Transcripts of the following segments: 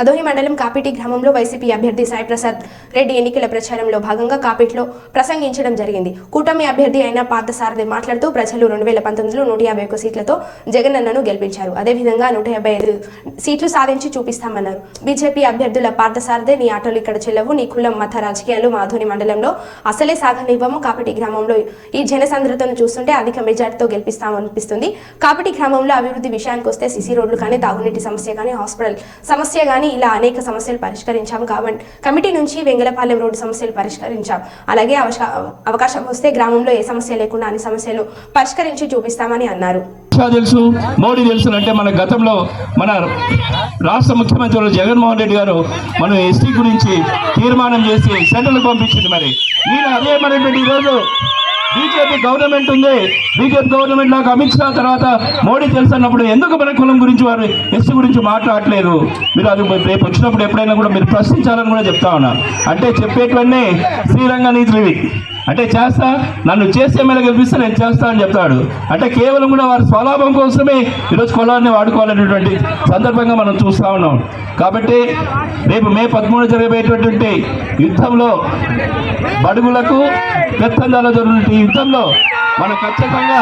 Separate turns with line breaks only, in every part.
అదోని మండలం కాపిటి గ్రామంలో వైసీపీ అభ్యర్థి సాయిప్రసాద్ రెడ్డి ఎన్నికల ప్రచారంలో భాగంగా కాపిట్లో ప్రసంగించడం జరిగింది. కూటమి అభ్యర్థి అయిన పార్థసారథి మాట్లాడుతూ ప్రజలు రెండు వేల పంతొమ్మిదిలో నూట యాభై ఒక్క సీట్లతో జగనన్నను గెలిపించారు. అదేవిధంగా నూట యాభై ఐదు సీట్లు సాధించి చూపిస్తామన్నారు. బీజేపీ అభ్యర్థుల పార్థసారథి నీ ఆటోలు ఇక్కడ చెల్లవు నీ కులం మత రాజకీయాలు మాధోని మండలంలో అసలే సాగనివ్వము. కాపిటి గ్రామంలో ఈ జనసాంద్రతను చూస్తుంటే అధిక మెజార్టీతో గెలిపిస్తామనిపిస్తుంది. కాపిటి గ్రామంలో అభివృద్ధి విషయానికి వస్తే సిసి రోడ్లు కానీ తాగునీటి సమస్య కానీ హాస్పిటల్ సమస్య కానీ ఇలా అనేక సమస్యలు పరిష్కరించాం కాబట్టి కమిటీ నుంచి వెంగళపాలెం రోడ్డు సమస్యలు పరిష్కరించాం. అలాగే అవశ- అవకాశం వస్తే గ్రామంలో ఏ సమస్య లేకుండా అన్ని సమస్యలు పరిష్కరించి చూపిస్తామని అన్నారు.
తెలుసు? మోడీ తెలుసు అంటే మన గతంలో మన రాష్ట్ర ముఖ్యమంత్రి జగన్మోహన్ రెడ్డి గారు మనం ఎస్టీ గురించి తీర్మానం చేసి సెంట్రల్ పంపించింది మరి. నేను అదే మనటువంటి ఈరోజు గవర్నమెంట్ ఉంది. బీజేపీ గవర్నమెంట్ నాకు అమిత్ షా తర్వాత మోడీ తెలుసు అన్నప్పుడు ఎందుకు మన కులం గురించి వారు ఎస్సీ గురించి మాట్లాడలేదు మీరు అది రేపు వచ్చినప్పుడు ఎప్పుడైనా కూడా మీరు ప్రశ్నించాలని కూడా చెప్తా ఉన్నా. అంటే చెప్పేటివన్నీ శ్రీరంగ నీతులు ఇవి. అంటే చేస్తా నన్ను చేసే ఎమ్మెల్యే గెలిపిస్తే నేను చేస్తా అని చెప్తాడు. అంటే కేవలం కూడా వారి స్వలాభం కోసమే ఈరోజు కులాన్ని వాడుకోవాలనేటువంటి సందర్భంగా మనం చూస్తూ ఉన్నాం. కాబట్టి రేపు మే పదమూడు జరగబోయేటటువంటి యుద్ధంలో బడుగులకు పెత్తందాల జరుగుతున్న ఈ యుద్ధంలో మనం ఖచ్చితంగా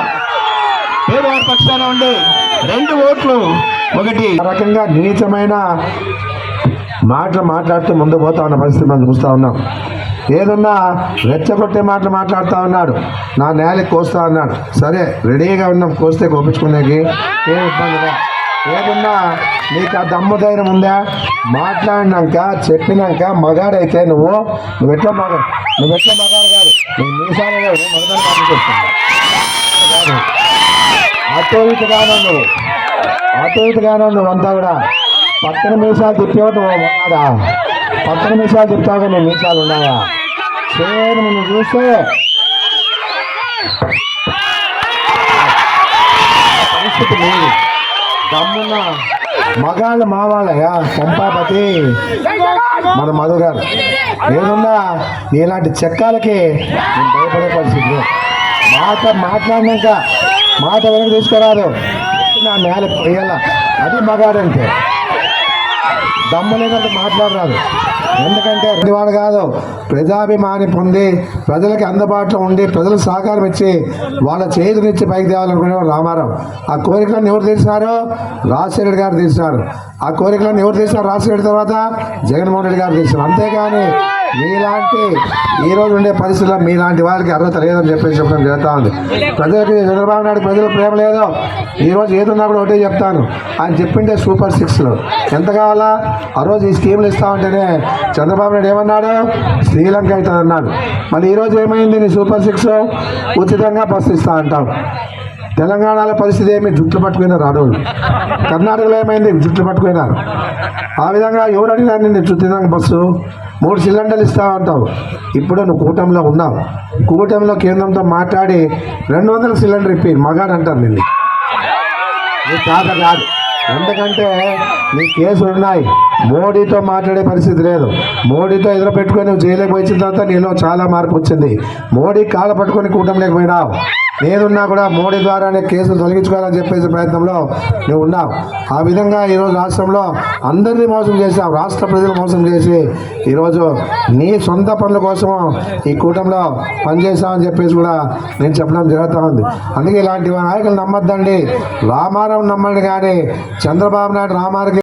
పేదవారి పక్షాన ఉండే రెండు ఓట్లు ఒకటి.
రకంగా నీచమైన మాటలు మాట్లాడుతూ ముందు పోతా ఉన్న పరిస్థితి మనం చూస్తూ ఉన్నాం. ఏదన్నా రెచ్చగొట్టే మాటలు మాట్లాడుతూ ఉన్నాడు. నా నేలకి కోస్తా అన్నాడు. సరే రెడీగా ఉన్నాం కోస్తే కోపించుకునేకి. ఏం ఇబ్బందిగా ఏదన్నా నీకు ఆ దమ్ము ధైర్యం ఉందా? మాట్లాడినాక చెప్పినాక మగాడైతే నువ్వు నువ్వు ఎట్లా మగ నువ్వు ఎట్లా మగాడు కాదు. నువ్వు మీసాలే మగదాన్ని మాట్లాడుతున్నావు కాదు అటు ఇటుగానే నువ్వు. నువ్వు అంతా కూడా. పక్కన మీసాలు తిప్పేవాడు మగాడా? ఉన్నాడా పక్కన మీసాలు నువ్వు నిమిషాలు ఉన్నాయా సేమ్ నువ్వు చూస్తే. పరిస్థితి లేదు దమ్మున్న మగాళ్ళు మావాళ్ళయా చంపాపతి? మన మధు గారు ఏదన్నా ఇలాంటి చెక్కాలకి నేను భయపడే పరిస్థితి మాట మాట్లాడినాక మాట వెనక తీసుకురాదు. నా నేల పోయేలా. అది మగాడంటే దమ్ము లేదంటే మాట్లాడరాదు. ఎందుకంటే వాడు కాదు ప్రజాభిమాని పొంది ప్రజలకి అందుబాటులో ఉండి ప్రజలకు సహకారం ఇచ్చి వాళ్ళ చేతునిచ్చి పైకి తేవాలనుకునేవాడు రామారావు. ఆ కోరికలను ఎవరు తీసినారు రాజశేఖర గారు తీసినారు ఆ కోరికలను ఎవరు తీసినారు రాజశేఖర తర్వాత జగన్మోహన్ రెడ్డి గారు తీసినారు అంతేగాని మీలాంటి ఈ రోజు ఉండే పరిస్థితుల్లో మీలాంటి వారికి అర్హత లేదని చెప్పేసి చెప్పడం జరుగుతూ ఉంది. ప్రజలకి చంద్రబాబు నాయుడు ప్రజలకు ప్రేమ లేదు. ఈ రోజు ఏదున్నా కూడా ఒకటే చెప్తాను. ఆయన చెప్పిండే సూపర్ సిక్స్లో ఎంత కావాలా? ఆ రోజు ఈ స్కీమ్లు ఇస్తా ఉంటేనే చంద్రబాబు నాయుడు ఏమన్నాడు? శ్రీలంక అవుతుంది అన్నాడు. మళ్ళీ ఈరోజు ఏమైంది? నీ సూపర్ సిక్స్ ఉచితంగా బస్సు ఇస్తా అంటాం తెలంగాణలో పరిస్థితి ఏమి? జుట్లు పట్టుకున్నారు ఆడవాళ్ళు కర్ణాటకలో ఏమైంది? జుట్లు పట్టుకున్నారు ఆ విధంగా ఎవరు అడిగినారు నిన్ను జుట్టు బస్సు? మూడు సిలిండర్లు ఇస్తా అంటావు. ఇప్పుడు నువ్వు కూటమిలో ఉన్నావు. కూటమిలో కేంద్రంతో మాట్లాడి రెండు వందల సిలిండర్ ఇప్పి మగాడు అంటారు నిన్ను. నీ తాత కాదు. ఎందుకంటే నీ కేసులు ఉన్నాయి. మోడీతో మాట్లాడే పరిస్థితి లేదు. మోడీతో ఎదురు పెట్టుకొని నువ్వు జైలుకి వచ్చిన తర్వాత నీలో చాలా మార్పు వచ్చింది. మోడీ కాళ్ళ పట్టుకొని కూటమిలోకి పోయినావు. నేనున్నా కూడా మోడీ ద్వారానే కేసులు తొలగించుకోవాలని చెప్పేసి ప్రయత్నంలో నువ్వు ఉన్నావు. ఆ విధంగా ఈరోజు రాష్ట్రంలో అందరినీ మోసం చేసావు రాష్ట్ర ప్రజలు మోసం చేసి ఈరోజు నీ సొంత పనుల కోసం ఈ కూటమిలో పనిచేసామని చెప్పేసి కూడా నేను చెప్పడం జరుగుతూ ఉంది. అందుకే ఇలాంటి నాయకులు నమ్మొద్దండి. రామారావు నమ్మండి కానీ చంద్రబాబు నాయుడు రామారావు